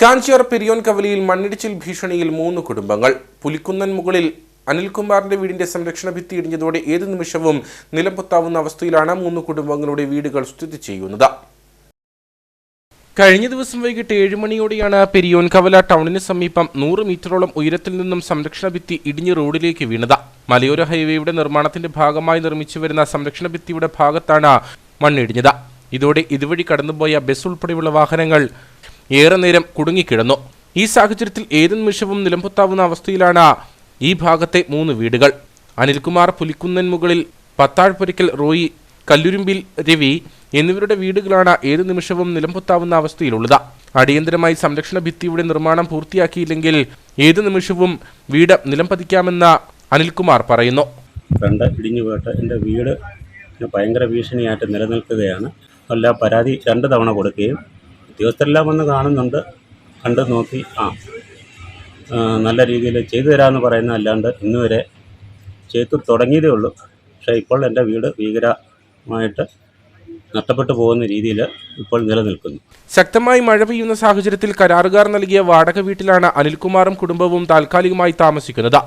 കാഞ്ചിയാർ പെരിയോൻ കവലിയിൽ മണ്ണിടിച്ചിൽ ഭീഷണിയിൽ മൂന്ന് കുടുംബങ്ങൾ. പുലിക്കുന്നൻ മുകളിൽ അനിൽകുമാറിന്റെ വീടിന്റെ സംരക്ഷണ ഭിത്തി ഇടിഞ്ഞതോടെ ഏത് നിമിഷവും നിലംപൊത്താവുന്ന അവസ്ഥയിലാണ് മൂന്ന് കുടുംബങ്ങളുടെ വീടുകൾ സ്ഥിതി ചെയ്യുന്നത്. കഴിഞ്ഞ ദിവസം വൈകിട്ട് ഏഴ് മണിയോടെയാണ് പെരിയോൻ കവല ടൗണിന് സമീപം നൂറ് മീറ്ററോളം ഉയരത്തിൽ നിന്നും സംരക്ഷണ ഭിത്തി ഇടിഞ്ഞ് റോഡിലേക്ക് വീണത്. മലയോര ഹൈവേയുടെ നിർമ്മാണത്തിന്റെ ഭാഗമായി നിർമ്മിച്ചു വരുന്ന സംരക്ഷണ ഭിത്തിയുടെ ഭാഗത്താണ് മണ്ണിടിഞ്ഞത്. ഇതോടെ ഇതുവഴി കടന്നുപോയ ബസ് ഉൾപ്പെടെയുള്ള വാഹനങ്ങൾ ഏറെ നേരം കുടുങ്ങിക്കിടന്നു. ഈ സാഹചര്യത്തിൽ ഏത് നിമിഷവും നിലംപൊത്താവുന്ന അവസ്ഥയിലാണ് ഈ ഭാഗത്തെ മൂന്ന് വീടുകൾ. അനിൽകുമാർ പുലിക്കുന്നൻ മുകളിൽ പത്താഴ്പൊരിക്കൽ റോയി കല്ലുരുമ്പിൽ രവി എന്നിവരുടെ വീടുകളാണ് ഏത് നിമിഷവും നിലംപൊത്താവുന്ന അവസ്ഥയിലുള്ളത്. അടിയന്തരമായി സംരക്ഷണ ഭിത്തിയുടെ നിർമ്മാണം പൂർത്തിയാക്കിയില്ലെങ്കിൽ ഏത് നിമിഷവും വീട് നിലം പതിക്കാമെന്ന് അനിൽകുമാർ പറയുന്നു. ഫ്രണ്ട് ഇടിഞ്ഞു പോയിട്ട് എന്റെ വീട് ഭയങ്കര ഭീഷണിയായിട്ട് നിലനിൽക്കുകയാണ്. എല്ലാ പരാതി രണ്ട് തവണ കൊടുക്കുകയും ഉദ്യോഗസ്ഥരെല്ലാം വന്ന് കാണുന്നുണ്ട്. കണ്ട് നോക്കി. ആ. നല്ല രീതിയിൽ ചെയ്തു തരാമെന്ന് പറയുന്ന അല്ലാണ്ട് ഇന്നുവരെ ചെയ്തു തുടങ്ങിയതേ ഉള്ളൂ. പക്ഷേ ഇപ്പോൾ എന്റെ വീട് ഭീകരമായിട്ട് നഷ്ടപ്പെട്ടു പോകുന്ന രീതിയിൽ ഇപ്പോൾ നിലനിൽക്കുന്നു. ശക്തമായി മഴ പെയ്യുന്ന സാഹചര്യത്തിൽ കരാറുകാർ നൽകിയ വാടക വീട്ടിലാണ് അനിൽകുമാറും കുടുംബവും താൽക്കാലികമായി താമസിക്കുന്നത്.